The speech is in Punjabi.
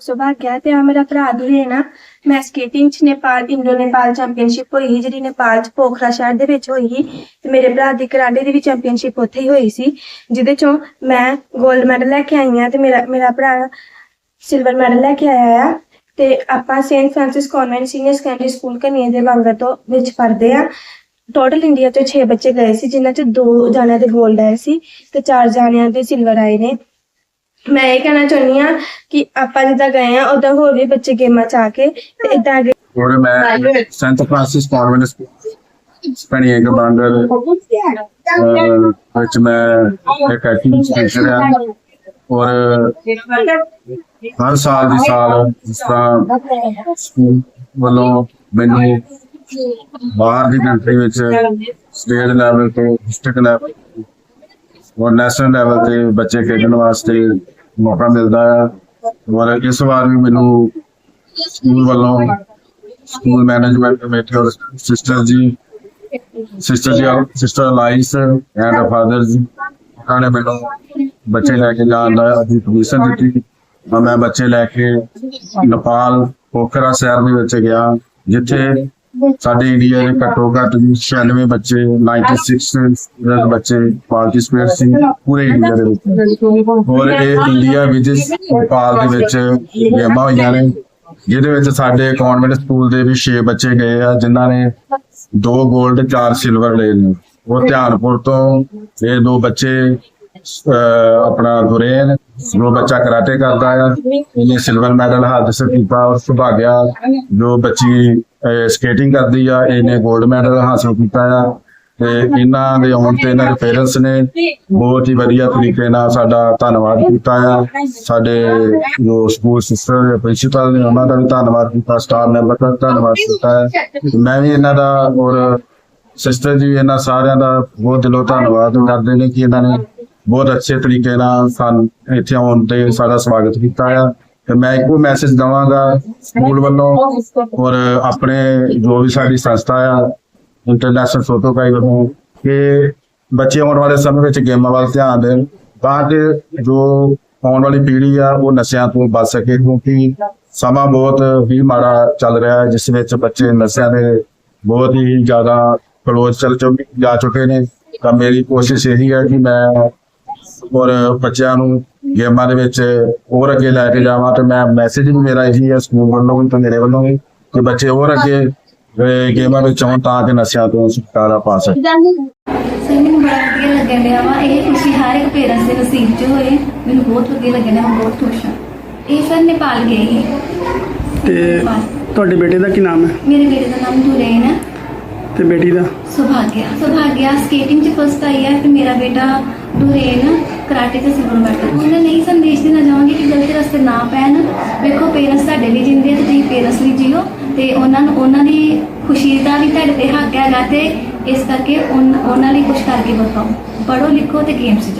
ਸੁਭਾਗਿਆ ਤੇ ਆ ਮੇਰਾ ਭਰਾ ਵੀ ਨਾ ਮੈਂ ਸਕੇਟਿੰਗ ਚ ਨੇਪਾਲ, ਇੰਡੋ ਨੇਪਾਲ ਚੈਂਪੀਅਨਸ਼ਿਪ ਹੋਈ ਸੀ, ਜਿਹੜੀ ਨੇਪਾਲ ਚ ਪੋਖਰਾ ਸ਼ਹਿਰ ਦੇ ਵਿੱਚ ਹੋਈ ਸੀ। ਤੇ ਮੇਰੇ ਭਰਾ ਦੀ ਕਰਾਟੇ ਦੀ ਵੀ ਚੈਂਪੀਅਨਸ਼ਿਪ ਉੱਥੇ ਹੀ ਹੋਈ ਸੀ, ਜਿਹਦੇ ਚੋਂ ਮੈਂ 골ਡ ਮੈਡਲ ਲੈ ਕੇ ਆਈ ਹਾਂ ਤੇ ਮੇਰਾ ਮੇਰਾ ਭਰਾ ਸਿਲਵਰ ਮੈਡਲ ਲੈ ਕੇ ਆਇਆ ਆ। ਤੇ ਆਪਾਂ saint Francis convent senior secondary school ਕਨੀਏ ਦੇ ਲੰਗਰ ਤੋਂ ਵਿੱਚ ਪੜ੍ਹਦੇ ਆ। ਟੋਟਲ ਇੰਡੀਆ ਤੋਂ 6 ਬੱਚੇ ਗਏ ਸੀ, ਜਿਨ੍ਹਾਂ ਚ ਦੋ ਜਾਣਿਆਂ ਦੇ 골ਡ ਆਏ ਸੀ ਤੇ ਚਾਰ ਜਾਣਿਆਂ ਦੇ ਸਿਲਵਰ ਆਏ ਨੇ। ਮੈਂ ਇਹ ਕਹਿਣਾ ਚਾਹੁੰਦੀ ਆ ਕਿ ਆਪਾਂ ਜਿੱਦਾਂ ਗਏ ਆ ਉਦਾਂ ਹੋਰ ਵੀ ਬੱਚੇ ਗੇਮਾਂ ਚ ਆ ਕੇ ਤੇ ਇਦਾਂ ਅੱਗੇ ਔਰ ਮੈਂ ਸੈਂਟ ਫ੍ਰਾਂਸਿਸ ਕਨਵੈਂਟ ਸਪੈਣੀ ਇੱਕ ਬਾਂਗਰ ਵਿੱਚ ਮੈਂ ਇੱਕ ਐਕਟਿੰਗ ਟੀਚਰ ਆ। ਔਰ ਹਰ ਸਾਲ ਦੀ ਸਾਲ ਜਿਸ ਤਰ੍ਹਾਂ ਸਕੂਲ ਵੱਲੋਂ ਮੈਨੂੰ ਬਾਹਰ ਦੀ ਕੰਟਰੀ ਵਿੱਚ ਸਟੇਟ ਲੈਵਲ ਤੋਂ ਡਿਸਟ੍ਰਿਕਟ ਲੈਵਲ ਔਰ ਨੈਸ਼ਨਲ ਲੈਵਲ ਤੇ ਬੱਚੇ ਖੇਡਣ ਵਾਸਤੇ ਮੌਕਾ ਮਿਲਦਾ ਹੈ ਔਰ ਇਸ ਵਾਰ ਵੀ ਮੈਨੂੰ ਸਕੂਲ ਵੱਲੋਂ ਸਕੂਲ ਮੈਨੇਜਮੈਂਟ ਕਮੇਟੀ ਔਰ sister ji sister ji sister ਲਾਈਸ and father ji, ਉਹਨਾਂ ਨੇ ਮੈਨੂੰ ਬੱਚੇ ਲੈ ਕੇ ਜਾਣ ਦਾ ਅਧੀ ਪਰਮਿਸ਼ਨ ਦਿੱਤੀ ਮੈਂ ਬੱਚੇ ਲੈ ਕੇ ਨੇਪਾਲ, ਪੋਖਰਾ ਸ਼ਹਿਰ ਦੇ ਵਿੱਚ ਗਿਆ, ਜਿੱਥੇ ਸਾਡੇ ਇੰਡੀਆ ਦੇ ਘੱਟੋ ਘੱਟ 96 ਬੱਚੇ 96 ਬੱਚੇ ਪਾਰਟਿਸਪੇਟ ਸੀ ਪੂਰੇ ਇੰਡੀਆ ਦੇ ਵਿੱਚ। ਹੋਰ ਇਹ ਇੰਡੀਆ ਵਿੱਚ ਨੇਪਾਲ ਦੇ ਵਿੱਚ ਗੇਮਾਂ ਹੋਈਆਂ ਨੇ ਜਿਹਦੇ ਵਿੱਚ ਸਾਡੇ ਕਨਵੈਂਟ ਸਕੂਲ ਦੇ ਵੀ 6 ਬੱਚੇ ਗਏ ਆ ਜਿਨ੍ਹਾਂ ਨੇ ਦੋ 골ਡ ਚਾਰ ਸਿਲਵਰ ਲਏ ਨੇ। ਉਹ ਧਿਆਨਪੁਰ ਤੋਂ ਇਹ ਦੋ ਬੱਚੇ ਆਪਣਾ ਗੁਰੇਨ ਜੋ ਬੱਚਾ ਕਰਾਟੇ ਕਰਦਾ ਆ ਇਹਨੇ ਸਿਲਵਰ ਮੈਡਲ ਹਾਸਲ ਕੀਤਾ ਔਰ ਸੁਭਾਗਿਆ। ਜੋ ਬੱਚੀ ਸਕੇਟਿੰਗ ਕਰਦੀ ਆ, ਇਹਨੇ 골ਡ ਮੈਡਲ ਹਾਸਲ ਕੀਤਾ ਆ। ਤੇ ਇਹਨਾਂ ਦੇ ਆਉਣ ਤੇ ਇਹਨਾਂ ਦੇ ਪੇਰੈਂਟਸ ਨੇ ਬਹੁਤ ਹੀ ਵਧੀਆ ਤਰੀਕੇ ਨਾਲ ਸਾਡਾ ਧੰਨਵਾਦ ਕੀਤਾ ਆ। ਸਾਡੇ ਜੋ ਸਕੂਲ ਸਿਸਟਰ ਪ੍ਰਿੰਸੀਪਲ ਨੇ, ਉਹਨਾਂ ਦਾ ਵੀ ਧੰਨਵਾਦ ਕੀਤਾ ਸਟਾਫ ਮੈਂਬਰ ਦਾ ਧੰਨਵਾਦ ਕੀਤਾ ਹੈ ਮੈਂ ਵੀ ਇਹਨਾਂ ਦਾ ਔਰ ਸਿਸਟਰ ਜੀ ਇਹਨਾਂ ਸਾਰਿਆਂ ਦਾ ਬਹੁਤ ਦਿਲੋਂ ਧੰਨਵਾਦ ਕਰਦੇ ਨੇ ਕਿ ਇਹਨਾਂ ਨੇ ਬਹੁਤ ਅੱਛੇ ਤਰੀਕੇ ਨਾਲ ਸਾਨੂੰ ਇੱਥੇ ਆਉਣ ਤੇ ਸਾਡਾ ਸਵਾਗਤ ਕੀਤਾ ਆ ਤੇ ਮੈਂ ਇੱਕੋ ਮੈਸੇਜ ਦਵਾਂਗਾ ਸਕੂਲ ਵੱਲੋਂ ਔਰ ਆਪਣੇ ਜੋ ਵੀ ਸਾਡੀ ਸੰਸਥਾ ਆ ਇੰਟਰਨੈਸ਼ਨਲ ਫੋਟੋ ਕਾਈ ਵੱਲੋਂ ਕਿ ਬੱਚੇ ਆਉਣ ਵਾਲੇ ਸਮੇਂ ਵਿੱਚ ਗੇਮਾਂ ਵੱਲ ਧਿਆਨ ਦੇਣ ਤਾਂ ਕਿ ਜੋ ਆਉਣ ਵਾਲੀ ਪੀੜ੍ਹੀ ਆ ਉਹ ਨਸ਼ਿਆਂ ਤੋਂ ਬਚ ਸਕੇ ਕਿਉਂਕਿ ਸਮਾਂ ਬਹੁਤ ਹੀ ਮਾੜਾ ਚੱਲ ਰਿਹਾ ਹੈ ਜਿਸ ਵਿੱਚ ਬੱਚੇ ਨਸ਼ਿਆਂ ਦੇ ਬਹੁਤ ਹੀ ਜ਼ਿਆਦਾ ਕਲੋਜ਼ ਚੱਲ ਚੁੱਕ ਜਾ ਚੁੱਕੇ ਨੇ ਤਾਂ ਮੇਰੀ ਕੋਸ਼ਿਸ਼ ਇਹੀ ਹੈ ਕਿ ਮੈਂ ਔਰ ਬੱਚਿਆਂ ਨੂੰ ਗੇਮਾਂ ਦੇ ਵਿੱਚ ਹੋਰ ਅੱਗੇ ਲੈ ਕੇ ਜਾਵਾਂ ਤੇ ਮੈਂ ਮੈਸੇਜ ਵੀ ਮੇਰਾ ਇਹੀ ਹੈ ਸਕੂਲ ਵੱਲੋਂ ਵੀ ਤੇ ਮੇਰੇ ਵੱਲੋਂ ਵੀ ਕਿ ਬੱਚੇ ਹੋਰ ਅੱਗੇ ਗੇਮਾਂ ਵਿੱਚ ਆਉਣ ਤਾਂ ਕਿ ਨਸ਼ਿਆਂ ਤੋਂ ਛੁਟਕਾਰਾ ਪਾ ਸਕਣ। ਸਰ ਮੈਨੂੰ ਬੜਾ ਵਧੀਆ ਲੱਗਣ ਡਿਆ ਵਾ ਇਹ ਖੁਸ਼ੀ ਹਰ ਇੱਕ ਪੇਰੈਂਟਸ ਦੇ ਨਸੀਬ 'ਚ ਹੋਏ ਮੈਨੂੰ ਬਹੁਤ ਵਧੀਆ ਲੱਗਣ ਡਿਆ ਮੈਂ ਬਹੁਤ ਖੁਸ਼ ਹਾਂ। ਇਹ ਸਰ ਨੇਪਾਲ ਗਏ ਸੀ। ਤੇ ਨੇਪਾਲ। ਤੁਹਾਡੇ ਬੇਟੇ ਦਾ ਕੀ ਨਾਮ ਹੈ? ਮੇਰੇ ਬੇਟੇ ਦਾ ਨਾਮ ਦੁਰੇਨ ਹੈ। ਤੇ ਬੇਟੀ ਦਾ? ਸੁਭਾਗਿਆ। ਸੁਭਾਗਿਆ ਸਕੇਟਿੰਗ 'ਚ ਫਸਟ ਆਈ ਹੈ ਤੇ ਮੇਰਾ ਬੇਟਾ ਦੁਰੇਨ ਕਰਾਟੇ 'ਚ ਸਿਲਵਰ ਮੈਡਲ ਉਹਨਾਂ ਨਹੀਂ ਸੰਦੇਸ਼ ਦੇਣਾ ਚਾਹਾਂਗੀ ਕਿ ਗਲਤ ਰਸਤੇ ਨਾ ਪੈਣ। ਵੇਖੋ ਪੇਰੈਂਟਸ ਤੁਹਾਡੇ ਲਈ ਜਿੰਦੇ ਆ ਤੇ ਤੁਸੀਂ ਪੇਰੈਂਟਸ ਲਈ ਜੀਓ। ਤੇ ਉਹਨਾਂ ਨੂੰ ਉਹਨਾਂ ਦੀ ਖੁਸ਼ੀ ਦਾ ਵੀ ਤੁਹਾਡੇ ਤੇ ਹੱਕ ਹੈਗਾ ਤੇ ਇਸ ਕਰਕੇ ਉਨ- ਉਹਨਾਂ ਲਈ ਕੁਝ ਕਰਕੇ ਬਤਾਓ ਪੜੋ ਲਿਖੋ ਤੇ ਗੇਮਸ ਜਾਓ।